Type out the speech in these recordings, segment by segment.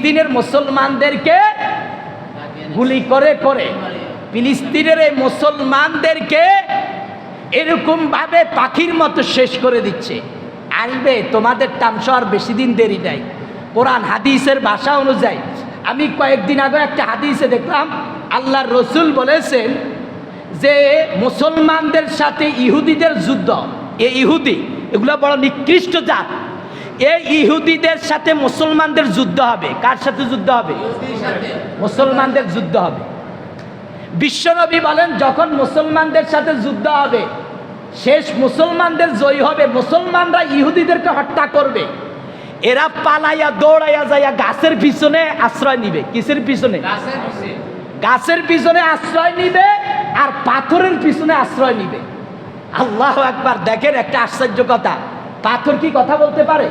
ফিলিস্তিনের মুসলমানদেরকে গুলি করে করে। ফিলিস্তিনের এই মুসলমানদেরকে এরকম ভাবে পাখির মতো শেষ করে দিচ্ছে। আসবে তোমাদের তামসা আর বেশি দিন দেরি নাই। কোরআন, হাদিসের ভাষা অনুযায়ী। আমি কয়েকদিন আগে একটা হাদিসে দেখলাম, আল্লাহর রসুল বলেছেন যে মুসলমানদের সাথে ইহুদিদের যুদ্ধ। এ ইহুদি, এগুলো বড় নিকৃষ্ট জাত। এই ইহুদিদের সাথে মুসলমানদের যুদ্ধ হবে। কার সাথে যুদ্ধ হবে? মুসলমানদের যুদ্ধ হবে। বিশ্বনবী বলেন যখন মুসলমানদের সাথে যুদ্ধ হবে শেষ মুসলমানদের জয়ী হবে মুসলমানরা ইহুদিদেরকে হত্যা করবে। এরা পালাইয়া দৌড়াইয়া যাইয়া গাছের পিছনে আশ্রয় নিবে। কিসের পিছনে? গাছের পিছনে আশ্রয় নিবে আর পাথরের পিছনে আশ্রয় নিবে। আল্লাহ একবার দেখেন একটা আশ্চর্য কথা। পাথর কি কথা বলতে পারে?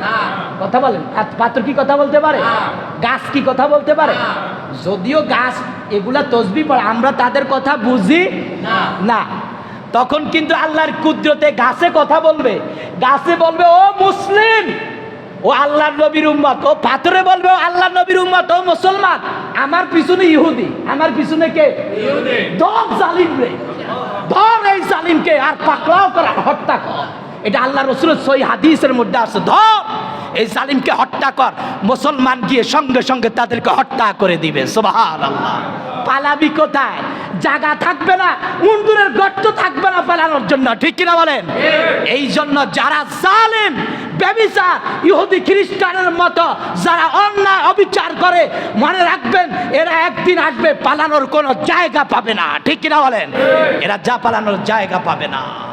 কথা বলেন। পাথ- পাথর কি কথা বলতে পারে? গাছ কি কথা বলতে পারে? যদিও গাছ এগুলা তসবি পড়ে আমরা তাদের কথা বুঝি না। তখন কিন্তু আল্লাহর কুদরতে গাছে কথা বলবে। গাছে বলবে ও মুসলিম! ও আল্লাহর নবীর উম্মত। ও পাথরে বলবে ও আল্লাহর নবীর উম্মত ও মুসলমান। আমার পিছনে ইহুদি। আমার পিছনে কে? ধর জালিম রে। ধর এই জালিমকে আর পাকড়াও করা হত্যা কর। এটা আল্লাহ রসুলের সই হাদিসের মধ্যে আছে। ধর এই জালিমকে হত্যা কর। মুসলমান গিয়ে সঙ্গে সঙ্গে তাদেরকে হত্যা করে দিবে। সোবাহান আল্লাহ পালাবি কোথায়? জায়গা থাকবে না মুন্ডুরের গর্ত থাকবে না পালানোর জন্য। ঠিক কিনা বলেন? এই জন্য যারা জালেম ব্যবিচার ইহুদি, খ্রিস্টানের মতো যারা অন্যায় অবিচার করে, মনে রাখবেন, এরা একদিন আসবে, পালানোর কোনো জায়গা পাবে না। ঠিক কিনা বলেন? এরা যা পালানোর জায়গা পাবে না।